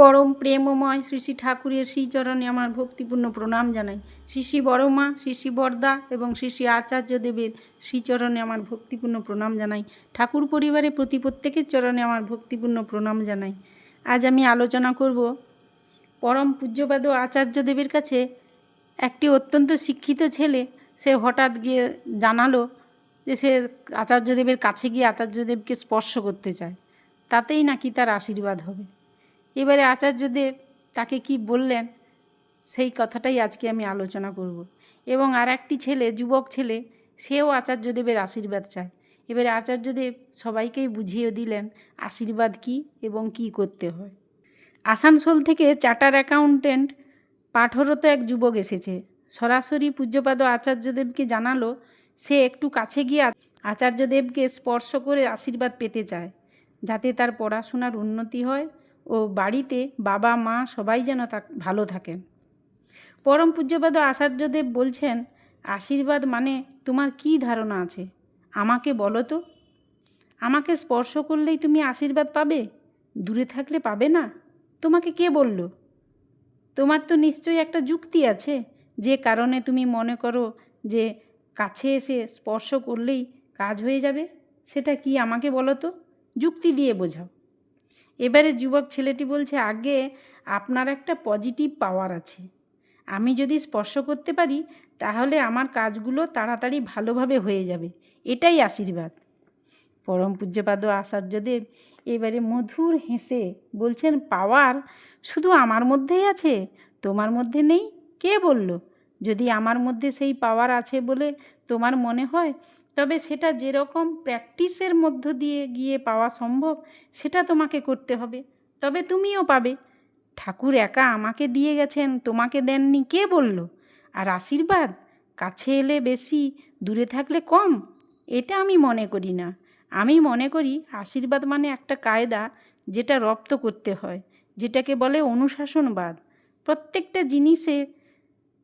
পরম প্রেমময় শ্রী শ্রী ঠাকুরের শ্রীচরণে আমার ভক্তিপূর্ণ প্রণাম জানাই। শ্রী শ্রী বড়মা শ্রী শ্রী বরদা এবং শ্রী শ্রী আচার্য দেবের শ্রীচরণে আমার ভক্তিপূর্ণ প্রণাম জানাই। ঠাকুর পরিবারের প্রতি প্রত্যেকের চরণে আমার ভক্তিপূর্ণ প্রণাম জানাই। আজ আমি আলোচনা করব পরম পূজ্যপাদ আচার্য দেবের কাছে একটি অত্যন্ত শিক্ষিত ছেলে। সে হঠাৎ গিয়ে জানালো যে সে আচার্যদেবের কাছে গিয়ে আচার্যদেবকে স্পর্শ করতে চায়। তাতেই নাকি তার আশীর্বাদ হবে। এবারে আচার্যদেব তাকে কি বললেন? সেই কথাটাই আজকে আমি আলোচনা করব। এবং আর একটি ছেলে, যুবক ছেলে, সেও আচার্যদেবের আশীর্বাদ চায়। এবারে আচার্যদেব সবাইকেই বুঝিয়ে দিলেন, আশীর্বাদ কি এবং কি করতে হয়। আসানসোল থেকে চার্টার অ্যাকাউন্টেন্ট পাঠরত এক যুবক এসেছে। সরাসরি পূজ্যপাদ আচার্যদেবকে জানালো, সে একটু কাছে গিয়ে আচার্যদেবকে স্পর্শ করে আশীর্বাদ পেতে চায়, যাতে তার পড়াশোনার উন্নতি হয় ও বাড়িতে বাবা, মা সবাই যেন তা ভালো থাকেন। পরম পূজ্যপাদ আচার্যদেব বলছেন, আশীর্বাদ মানে তোমার কি ধারণা আছে? আমাকে বলো তো। আমাকে স্পর্শ করলেই তুমি আশীর্বাদ পাবে? দূরে থাকলে পাবে না? তোমাকে কে বলল? তোমার তো নিশ্চয়ই একটা যুক্তি আছে। যে কারণে তুমি মনে করো যে কাছে এসে স্পর্শ করলেই কাজ হয়ে যাবে। সেটা কি আমাকে বলো তো? যুক্তি দিয়ে বোঝাও। এবারে যুবক ছেলেটি বলছে, আগে আপনার একটা পজিটিভ পাওয়ার আছে। আমি যদি স্পর্শ করতে পারি, তাহলে আমার কাজগুলো তাড়াতাড়ি ভালোভাবে হয়ে যাবে। এটাই আশীর্বাদ। পরম পূজ্যপাদ আচার্যদেব এবারে মধুর হেসে বলছেন, পাওয়ার শুধু আমার মধ্যেই আছে? তোমার মধ্যে নেই? কে বলল? যদি আমার মধ্যে সেই পাওয়ার আছে বলে তোমার মনে হয় তবে সেটা যেরকম প্র্যাকটিসের মধ্য দিয়ে গিয়ে পাওয়া সম্ভব, সেটা তোমাকে করতে হবে। তবে তুমিও পাবে। ঠাকুর একা আমাকে দিয়ে গেছেন, তোমাকে দেননি কে বলল? আর আশীর্বাদ? কাছে এলে বেশি, দূরে থাকলে কম? এটা আমি মনে করি না। আমি মনে করি আশীর্বাদ মানে একটা কায়দা যেটা রপ্ত করতে হয়, যেটাকে বলে অনুশাসনবাদ। প্রত্যেকটা জিনিসে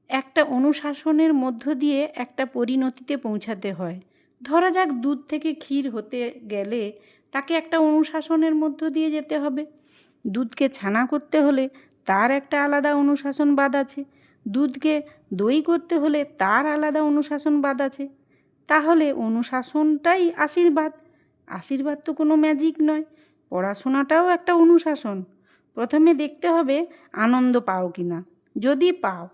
একটা অনুশাসনের মধ্য দিয়ে একটা পরিণতিতে পৌঁছাতে হয়। ধরা যাক দুধ থেকে ক্ষীর হতে গেলে তাকে একটা অনুশাসনের মধ্য দিয়ে যেতে হবে। দুধকে ছানা করতে হলে তার একটা আলাদা অনুশাসন বাদ আছে। দুধকে দই করতে হলে তার আলাদা অনুশাসন বাদ আছে। তাহলে অনুশাসনটাই আশীর্বাদ। আশীর্বাদ তো কোনো ম্যাজিক নয়, পড়াশোনাটাও একটা অনুশাসন। প্রথমে দেখতে হবে আনন্দ পাও কি না যদি পাও,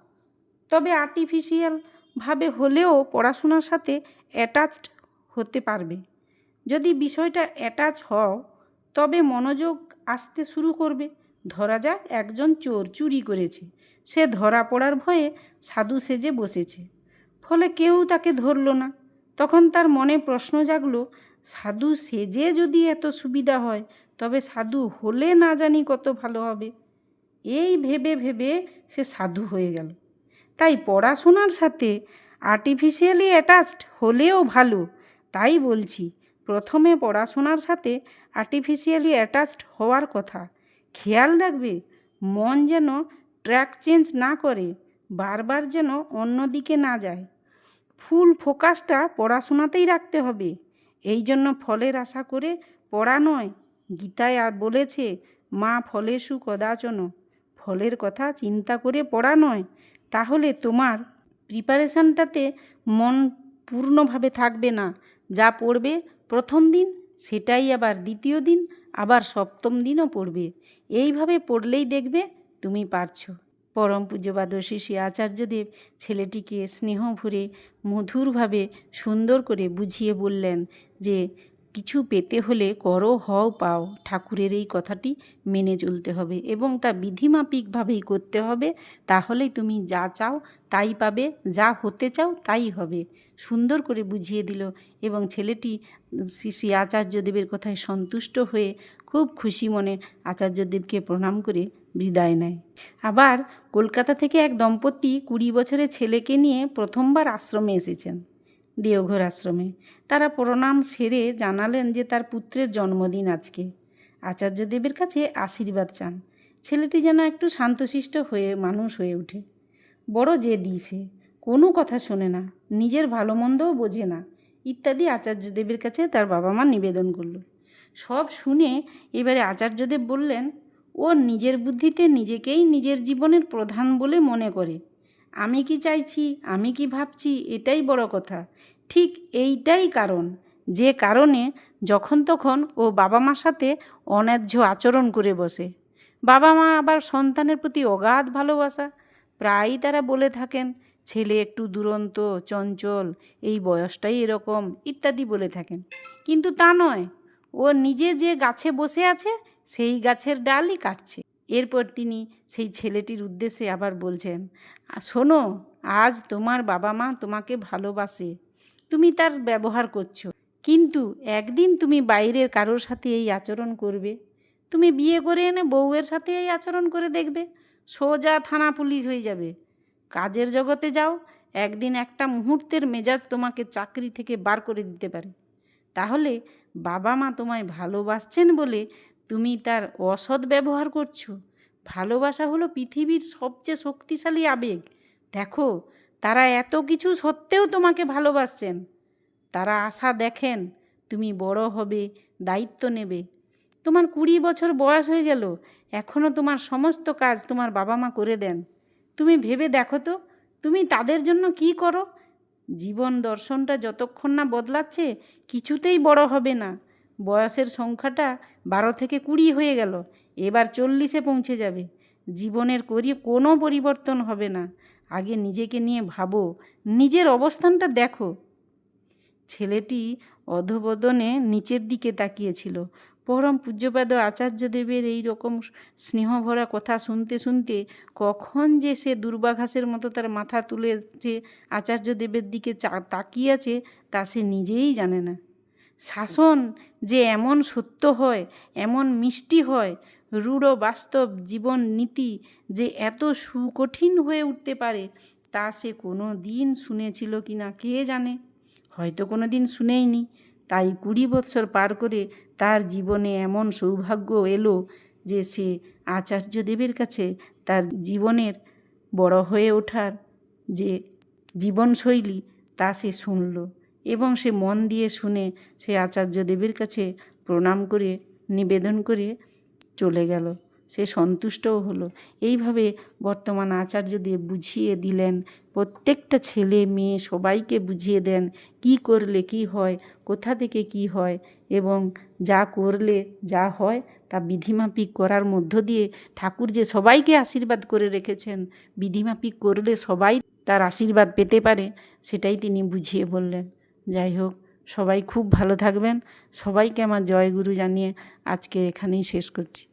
তবে আর্টিফিশিয়ালভাবে হলেও পড়াশোনার সাথে অ্যাটাচড হতে পারবে। যদি বিষয়টা অ্যাটাচ হও, তবে মনোযোগ আসতে শুরু করবে। ধরা যাক একজন চোর চুরি করেছে। সে ধরা পড়ার ভয়ে সাধু সেজে বসেছে। ফলে কেউ তাকে ধরল না। তখন তার মনে প্রশ্ন জাগলো, সাধু সেজে যদি এত সুবিধা হয়, তবে সাধু হলে না জানি কত ভালো হবে? এই ভেবে ভেবে সে সাধু হয়ে গেল। তাই পড়াশোনার সাথে আর্টিফিশিয়ালি অ্যাটাচড হলেও ভালো। তাই বলছি, প্রথমে পড়াশোনার সাথে আর্টিফিশিয়ালি অ্যাটাচড হওয়ার কথা। খেয়াল রাখবে, মন যেন ট্র্যাক চেঞ্জ না করে, বারবার যেন অন্যদিকে না যায়। ফুল ফোকাসটা পড়াশোনাতেই রাখতে হবে। এই জন্য ফলের আশা করে পড়া নয়, গীতায় আর বলেছে, মা ফলেষু কদাচন ফলের কথা চিন্তা করে পড়া নয়। তাহলে তোমার প্রিপারেশানটাতে মন পূর্ণভাবে থাকবে না। যা পড়বে প্রথম দিন, সেটাই আবার দ্বিতীয় দিন, আবার সপ্তম দিনও পড়বে। এইভাবে পড়লেই দেখবে তুমি পারছ। পরম পূজ্যবাদ শ্রী আচার্যদেব ছেলেটিকে স্নেহ ভরে মধুরভাবে সুন্দর করে বুঝিয়ে বললেন যে কিছু পেতে হলে করো, হও, পাও। ঠাকুরের এই কথাটি মেনে চলতে হবে এবং তা বিধিমাপিকভাবেই করতে হবে। তাহলেই তুমি যা চাও তাই পাবে, যা হতে চাও তাই হবে। সুন্দর করে বুঝিয়ে দিল এবং ছেলেটি শ্রী আচার্যদেবের কথায় সন্তুষ্ট হয়ে খুব খুশি মনে আচার্যদেবকে প্রণাম করে বিদায় নেয়। আবার কলকাতা থেকে এক দম্পতি কুড়ি বছরের ছেলেকে নিয়ে প্রথমবার আশ্রমে এসেছেন। দেওঘর আশ্রমে তারা প্রণাম সেরে জানালেন যে তার পুত্রের জন্মদিন আজকে। আচার্যদেবের কাছে আশীর্বাদ চান। ছেলেটি যেন একটু শান্তশিষ্ট হয়ে মানুষ হয়ে ওঠে। বড় যে সে। কোনো কথা শোনে না। নিজের ভালো মন্দও বোঝে না। ইত্যাদি আচার্যদেবের কাছে তার বাবা মা নিবেদন করল। সব শুনে এবারে আচার্যদেব বললেন ও নিজের বুদ্ধিতে নিজেকেই নিজের জীবনের প্রধান বলে মনে করে। আমি কি চাইছি? আমি কি ভাবছি? এটাই বড় কথা। ঠিক এইটাই কারণ। যে কারণে যখন তখন ও বাবা মার সাথে অন্যায্য আচরণ করে বসে। বাবা মা আবার সন্তানের প্রতি অগাধ ভালোবাসা। প্রায়ই তারা বলে থাকেন, ছেলে একটু দুরন্ত, চঞ্চল, এই বয়সটাই এরকম, ইত্যাদি বলে থাকেন। কিন্তু তা নয়। ও নিজে যে গাছে বসে আছে, সেই গাছের ডালই কাটছে। এরপর তিনি সেই ছেলেটির উদ্দেশ্যে আবার বলছেন শোনো, আজ তোমার বাবা মা তোমাকে ভালোবাসে, তুমি তার ব্যবহার করছ, কিন্তু একদিন তুমি বাইরের কারোর সাথে এই আচরণ করবে, তুমি বিয়ে করে এনে বউয়ের সাথে এই আচরণ করে দেখবে, সোজা থানা পুলিশ হয়ে যাবে, কাজের জগতে যাও, একদিন একটা মুহূর্তের মেজাজ তোমাকে চাকরি থেকে বার করে দিতে পারে, তাহলে বাবা মা তোমায় ভালোবাসছেন বলে তুমি তার অসৎ ব্যবহার করছ। ভালোবাসা হলো পৃথিবীর সবচেয়ে শক্তিশালী আবেগ। দেখো, তারা এত কিছু সত্ত্বেও তোমাকে ভালোবাসছেন। তারা আশা দেখেন তুমি বড় হবে, দায়িত্ব নেবে। তোমার কুড়ি বছর বয়স হয়ে গেল এখনও তোমার সমস্ত কাজ তোমার বাবা মা করে দেন। তুমি ভেবে দেখো তো, তুমি তাদের জন্য কি করো? জীবন দর্শনটা যতক্ষণ না বদলাচ্ছে, কিছুতেই বড় হবে না। বয়সের সংখ্যাটা বারো থেকে কুড়ি হয়ে গেল, এবার চল্লিশে পৌঁছে যাবে। জীবনের করি, কোনো পরিবর্তন হবে না। আগে নিজেকে নিয়ে ভাবো, নিজের অবস্থানটা দেখো। ছেলেটি অধবদনে নিচের দিকে তাকিয়েছিল। পরম পূজ্যপাদ আচার্যদেবের এই রকম স্নেহভরা কথা শুনতে শুনতে কখন যে সে দুর্বাঘাসের মতো তার মাথা তুলেছে আচার্যদেবের দিকে তাকিয়ে আছে, তা সে নিজেই জানে না। শাসন যে এমন সত্য হয়, এমন মিষ্টি হয়, রূঢ় বাস্তব জীবন নীতি যে এত সুকঠিন হয়ে উঠতে পারে, তা সে কোনো দিন শুনেছিল কি না কে জানে? হয়তো কোনো দিন শুনেইনি। তাই কুড়ি বৎসর পার করে তার জীবনে এমন সৌভাগ্য এলো যে সে আচার্যদেবের কাছে তার জীবনের বড় হয়ে ওঠার যে জীবনশৈলী তা সে শুনল। এবং সে মন দিয়ে শুনে সে আচার্য আচার্যদেবের কাছে প্রণাম করে, নিবেদন করে চলে গেল। সে সন্তুষ্টও হলো। এইভাবে বর্তমান আচার্য আচার্যদেব বুঝিয়ে দিলেন, প্রত্যেকটা ছেলে মেয়ে সবাইকে বুঝিয়ে দেন, কি করলে কি হয়, কোথা থেকে কি হয় এবং যা করলে যা হয় তা বিধিমাপিক করার মধ্য দিয়ে ঠাকুর যে সবাইকে আশীর্বাদ করে রেখেছেন বিধিমাপিক করলে সবাই তার আশীর্বাদ পেতে পারে, সেটাই তিনি বুঝিয়ে বললেন। যাই হোক সবাই খুব ভালো থাকবেন। সবাইকে আমার জয়গুরু জানিয়ে আজকে এখানেই শেষ করছি।